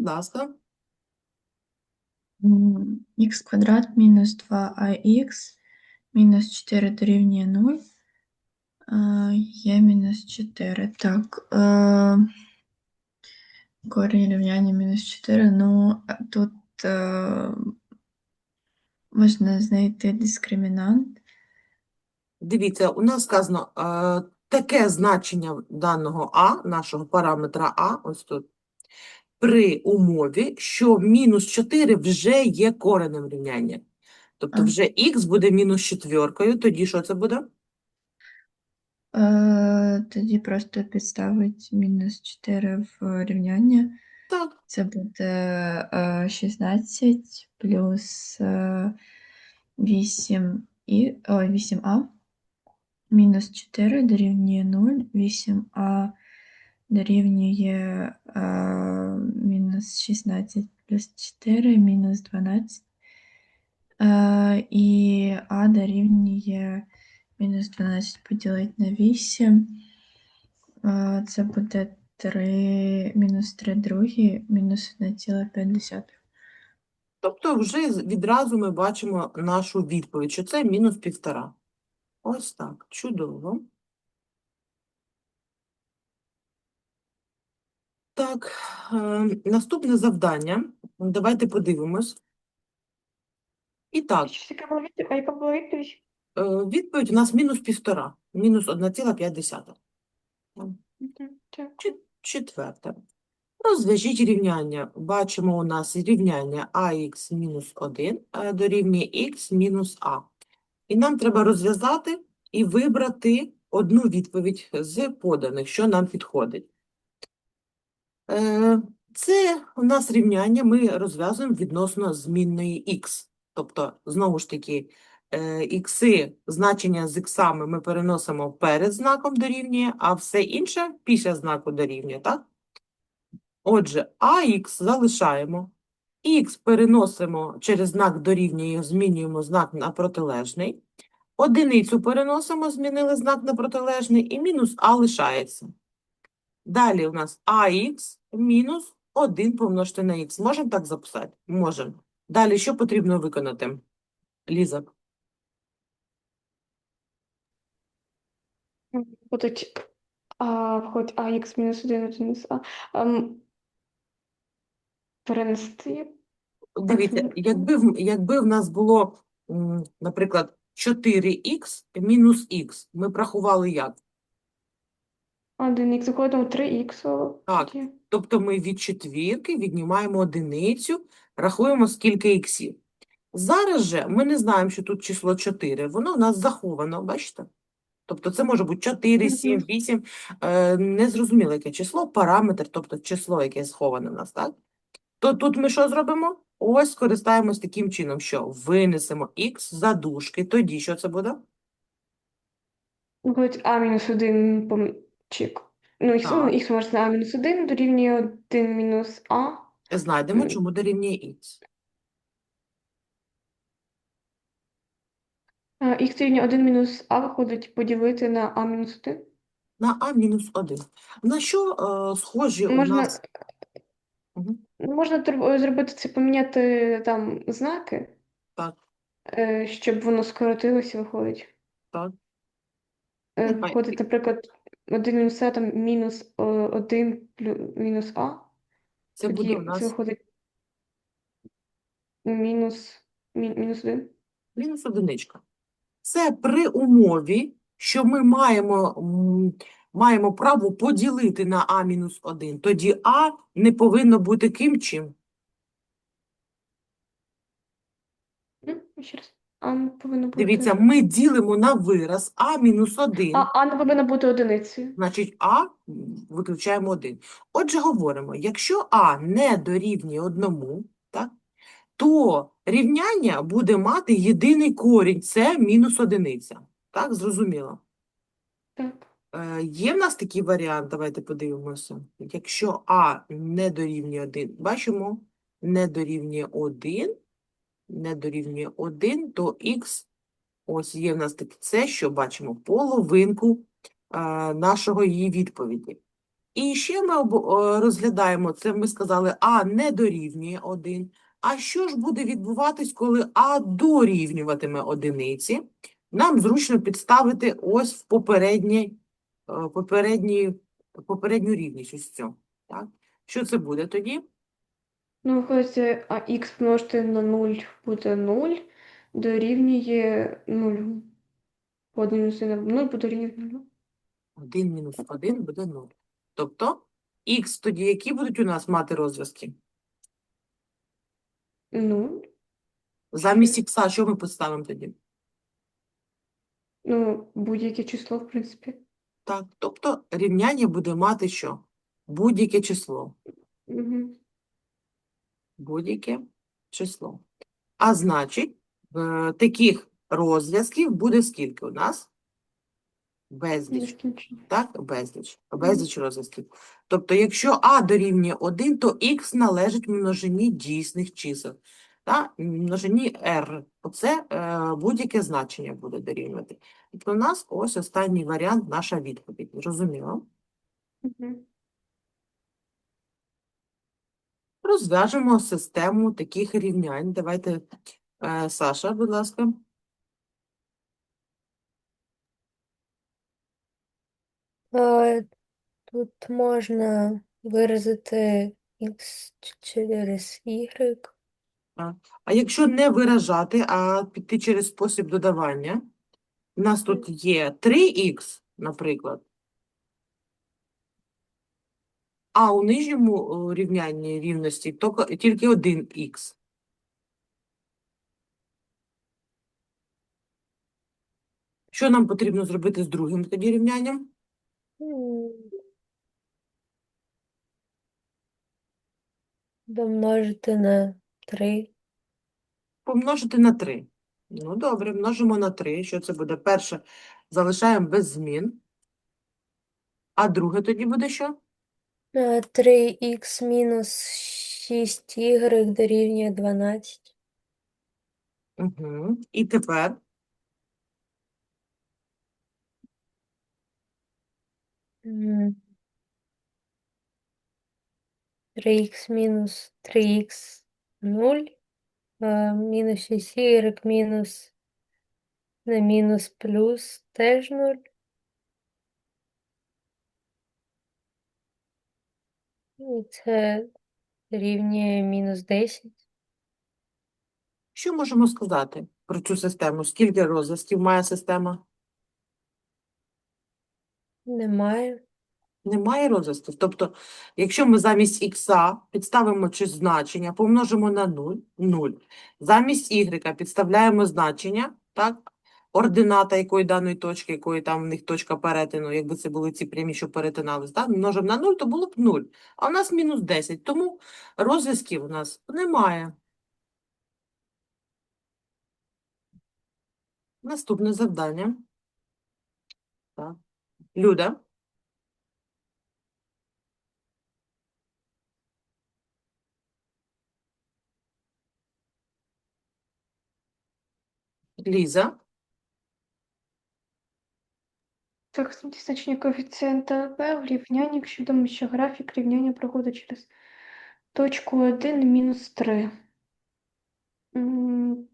Будь ласка. х квадрат мінус 2ах мінус 4 дорівнює 0. Є мінус 4. Так. Е, корінь рівняння мінус 4. Ну, тут е, можна знайти дискримінант. Дивіться, у нас сказано е, таке значення даного А, нашого параметра А, ось тут, при умові, що мінус 4 вже є коренем рівняння. Тобто вже х буде мінус четвіркою, тоді що це буде? Е, Тоді просто підставить мінус 4 в рівняння. Так, Це буде е, 16 плюс е, 8 і, о, 8а. Мінус 4 дорівнює 0. 8а дорівнює е, мінус 16 плюс 4, мінус 12. Е, і а дорівнює мінус 12 поділити на 8. Е, це буде 3, мінус 3 другі, мінус 1,5. тобто вже відразу ми бачимо нашу відповідь, що це мінус півтора. Ось так, чудово. Так, е, наступне завдання. Давайте подивимось. І так, яка була відповідь? А відповідь? у нас мінус півтора, мінус 1,5. Мгм, так. Чет- Четверте. Розв'яжіть рівняння. Бачимо у нас рівняння ax мінус 1 е, дорівнює x мінус a. І нам треба розв'язати і вибрати одну відповідь з поданих, що нам підходить. Е, Це у нас рівняння ми розв'язуємо відносно змінної x. Тобто, знову ж таки, е, ікси, значення з іксами ми переносимо перед знаком дорівнює, а все інше після знаку дорівнює, так? Отже, ax залишаємо, х переносимо через знак дорівнює, змінюємо знак на протилежний, одиницю переносимо, змінили знак на протилежний, і мінус а лишається. Далі у нас ax мінус 1 помножити на х. Можемо так записати? Можемо. Далі що потрібно виконати? Ліза. Будуть а, входить АХ мінус 1 одиниця А. Ем, перенести. Дивіться, якби в, якби в нас було, м, наприклад, 4х мінус х, ми б рахували як? 1х виходимо 3х. Так. Тобто ми від четвірки віднімаємо одиницю, рахуємо скільки іксів. Зараз же ми не знаємо, що тут число 4, воно у нас заховано, бачите? Тобто це може бути 4, 7, 8, е, незрозуміле яке число, параметр, тобто число, яке сховане в нас, так? То тут ми що зробимо? Ось скористаємось таким чином, що винесемо х за дужки, тоді що це буде? Виходить А мінус 1 чик. Ну, х, Так. х можна на А мінус 1 дорівнює 1 мінус А. Знайдемо, Мгм. чому дорівнює х. А, Х дорівнює 1 мінус А виходить поділити на А мінус 1. На а мінус 1. На що е, схожі у Можна, нас? Мгм. можна тр- зробити це, поміняти там знаки, Так, е, щоб воно скоротилося, виходить. так. Е, Давай. Виходить, наприклад, 1 мінус А, там мінус 1 мінус А. Це буде Тоді у це нас виходить мінус, мі- мінус 1. мінус одиничка. Це при умові, що ми маємо, м, маємо право поділити на а мінус 1. Тоді а не повинно бути ким чим. Ще раз. А не повинно бути. Дивіться, ми ділимо на вираз а мінус 1. А, а не повинна бути одиницею. Значить, А виключаємо 1. Отже, говоримо, якщо А не дорівнює одному, так, то рівняння буде мати єдиний корінь, це мінус одиниця. Так, зрозуміло? Так. Е, Є в нас такий варіант, давайте подивимося. Якщо А не дорівнює 1, бачимо, не дорівнює 1, не дорівнює 1, то х, ось є в нас таке це, що бачимо половинку е, нашого її відповіді. І ще ми е, розглядаємо, це ми сказали, А не дорівнює 1. А що ж буде відбуватись, коли А дорівнюватиме одиниці? Нам зручно підставити ось в попередній, е, попередній, попередню рівність ось цю. Так? Що це буде тоді? Ну, виходить, це а х помножити на 0 буде 0, дорівнює 0. По 1 мінус 1 0 буде дорівнює 0. 1 мінус 1 буде 0. Тобто х тоді які будуть у нас мати розв'язки? 0. Замість х що ми поставимо тоді? Ну, будь-яке число, в принципі. Так, тобто рівняння буде мати що? Будь-яке число. Угу. Будь-яке число. А значить, е, таких розв'язків буде скільки у нас? Безліч. Так, безліч. Безліч розв'язків. Тобто, якщо а дорівнює 1, то х належить множині дійсних чисел. Так? Множині r. Оце е, будь-яке значення буде дорівнювати. Тобто у нас ось останній варіант, наша відповідь. Зрозуміло? Угу. Розв'яжемо систему таких рівнянь. Давайте, е, Саша, будь ласка. Е, Тут можна виразити x через y. А якщо не виражати, а піти через спосіб додавання, у нас тут є 3х, наприклад, а у нижньому рівнянні рівності тільки 1х. Що нам потрібно зробити з другим тоді рівнянням? Домножити на 3. Помножити на 3. Ну, добре, множимо на 3. Що це буде? Перше залишаємо без змін. А друге тоді буде що? 3х мінус 6y дорівнює 12. Угу. І тепер М. 3х мінус 3х 0. е, Мінус 6y мінус на мінус плюс теж 0. І це рівнює мінус 10. Що можемо сказати про цю систему? Скільки розв'язків має система? Немає. Немає розв'язків. Тобто, якщо ми замість х підставимо чи значення, помножимо на 0, 0. Замість y підставляємо значення, так? Ордината якої даної точки, якої там в них точка перетину, якби це були ці прямі, що перетинались, так? Множимо на 0, то було б 0. А у нас мінус 10, тому розв'язків у нас немає. Наступне завдання. Так. Люда. Ліза. Значення коефіцієнта P в рівнянні, якщо відомо, що графік рівняння проходить через точку 1 мінус 3. М,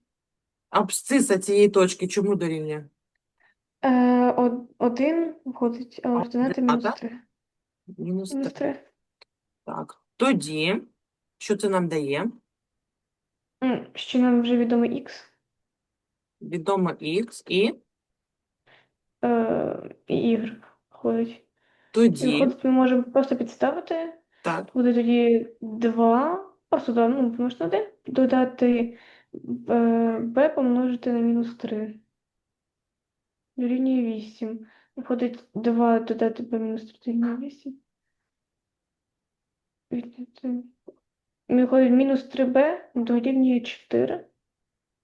Абсциса цієї точки чому дорівнює? е, од- 1 входить, а ордината мінус ордината? 3. Мінус Мінус 3. 3. Так. Тоді, що це нам дає? Ще нам вже відомий х. Відомо х і Е, і y. І тоді, виходить, ми можемо просто підставити. так, Буде тоді 2, просто да, ну, помножити на 1, додати е, b помножити на мінус 3. Дорівнює 8. Виходить 2 додати b мінус 3 дорівнює 8. Відняти. Виходить мінус 3b дорівнює 4.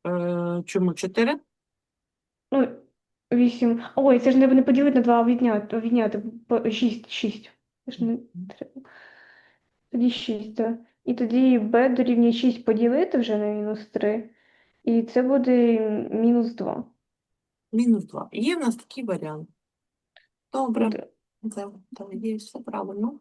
е, чому 4? Ну, 8. Ой, це ж не, не поділити на 2, а відняти, відняти 6, 6. Це ж не треба. Тоді 6, так. І тоді b дорівнює 6 поділити вже на мінус 3. І це буде мінус 2. Мінус 2. Є в нас такий варіант. Добре. Буде. Це, та, надіюсь, все правильно.